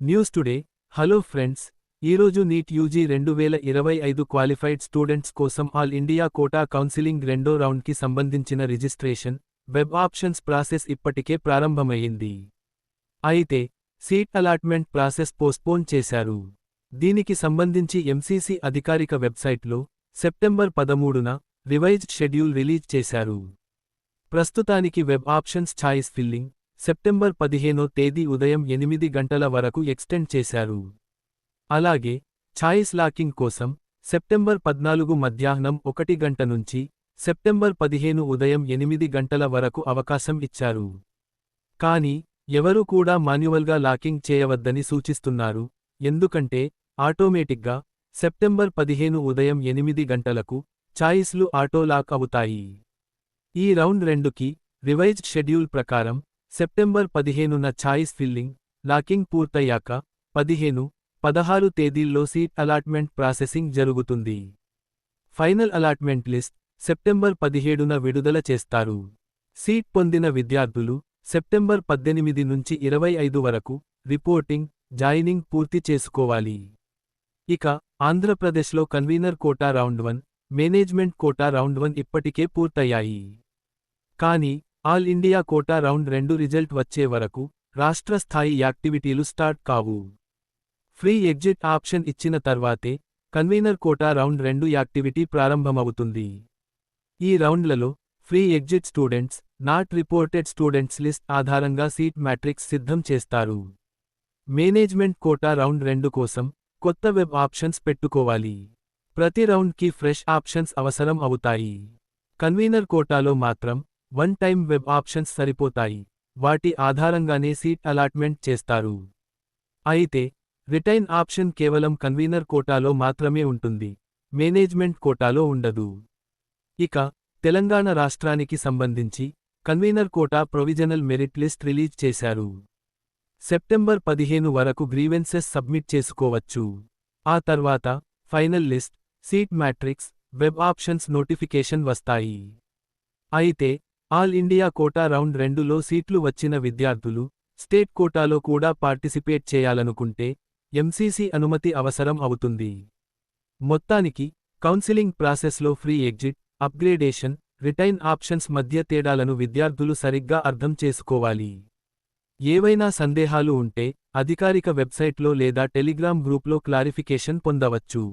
News today hello friends ఈరోజు NEET UG రెండు వేల ఇరవై ఐదు క్వాలిఫైడ్ స్టూడెంట్స్ కోసం ఆల్ ఇండియా కోటా కౌన్సిలింగ్ రెండో రౌండ్కి సంబంధించిన రిజిస్ట్రేషన్ వెబ్ ఆప్షన్స్ ప్రాసెస్ ఇప్పటికే ప్రారంభమయ్యింది అయితే సీట్ అలాట్మెంట్ ప్రాసెస్ పోస్ట్పోన్ చేశారు. దీనికి సంబంధించి ఎంసీసీ అధికారిక వెబ్సైట్లో సెప్టెంబర్ పదమూడున రివైజ్డ్ షెడ్యూల్ రిలీజ్ చేశారు. ప్రస్తుతానికి web options choice filling September పదిహేనో తేదీ ఉదయం ఎనిమిది గంటల వరకు ఎక్స్టెండ్ చేశారు. అలాగే ఛాయిస్ లాకింగ్ కోసం సెప్టెంబర్ పద్నాలుగు మధ్యాహ్నం ఒకటి గంట నుంచి సెప్టెంబర్ పదిహేను ఉదయం ఎనిమిది గంటల వరకు అవకాశం ఇచ్చారు. కానీ ఎవరూ కూడా మాన్యువల్గా లాకింగ్ చేయవద్దని సూచిస్తున్నారు. ఎందుకంటే ఆటోమేటిక్గా సెప్టెంబర్ పదిహేను ఉదయం ఎనిమిది గంటలకు ఛాయిస్లు ఆటో లాక్ అవుతాయి. ఈ రౌండ్ రెండుకి రివైజ్డ్ షెడ్యూల్ ప్రకారం సెప్టెంబర్ పదిహేనున ఛాయిస్ ఫిల్లింగ్ లాకింగ్ పూర్తయ్యాక పదిహేను పదహారు తేదీల్లో సీట్ అలాట్మెంట్ ప్రాసెసింగ్ జరుగుతుంది. ఫైనల్ అలాట్మెంట్ లిస్ట్ సెప్టెంబర్ పదిహేడున విడుదల చేస్తారు. సీట్ పొందిన విద్యార్థులు సెప్టెంబర్ పద్దెనిమిది నుంచి ఇరవై ఐదు వరకు రిపోర్టింగ్ జాయినింగ్ పూర్తి చేసుకోవాలి. ఇక ఆంధ్రప్రదేశ్లో convener quota round one management quota round one ఇప్పటికే పూర్తయ్యాయి. కానీ ఆల్ ఇండియా కోటా రౌండ్ రెండు రిజల్ట్ వచ్చే వరకు రాష్ట్ర స్థాయి యాక్టివిటీలు స్టార్ట్ కావు. ఫ్రీ ఎగ్జిట్ ఆప్షన్ ఇచ్చిన తర్వాతే కన్వీనర్ కోటా రౌండ్ రెండు యాక్టివిటీ ప్రారంభమవుతుంది. ఈ రౌండ్లలో free exit students not reported students list ఆధారంగా సీట్ మ్యాట్రిక్స్ సిద్ధం చేస్తారు. మేనేజ్మెంట్ కోటా రౌండ్ రెండు కోసం కొత్త వెబ్ ఆప్షన్స్ పెట్టుకోవాలి. ప్రతి రౌండ్కి ఫ్రెష్ ఆప్షన్స్ అవసరం అవుతాయి. కన్వీనర్ కోటాలో మాత్రం వన్ టైం వెబ్ ఆప్షన్స్ సరిపోతాయి. వాటి ఆధారంగానే సీట్ అలాట్మెంట్ చేస్తారు. అయితే రిటైన్ ఆప్షన్ కేవలం కన్వీనర్ కోటాలో మాత్రమే ఉంటుంది. మేనేజ్మెంట్ కోటాలో ఉండదు. ఇక తెలంగాణ రాష్ట్రానికి సంబంధించి convenor quota provisional merit list release చేశారు. సెప్టెంబర్ పదిహేను వరకు గ్రీవెన్సెస్ సబ్మిట్ చేసుకోవచ్చు. ఆ తర్వాత final list seat matrix web options notification వస్తాయి. అయితే ఆల్ ఇండియా కోటా రౌండ్ రెండులో సీట్లు వచ్చిన విద్యార్థులు స్టేట్ కోటాలో కూడా పార్టిసిపేట్ చేయాలనుకుంటే ఎంసీసీ అనుమతి అవసరం అవుతుంది. మొత్తానికి కౌన్సిలింగ్ ప్రాసెస్లో free exit upgradation retain options మధ్య తేడాలను విద్యార్థులు సరిగ్గా అర్థం చేసుకోవాలి. ఏవైనా సందేహాలు ఉంటే అధికారిక వెబ్సైట్లో లేదా టెలిగ్రామ్ గ్రూప్లో క్లారిఫికేషన్ పొందవచ్చు.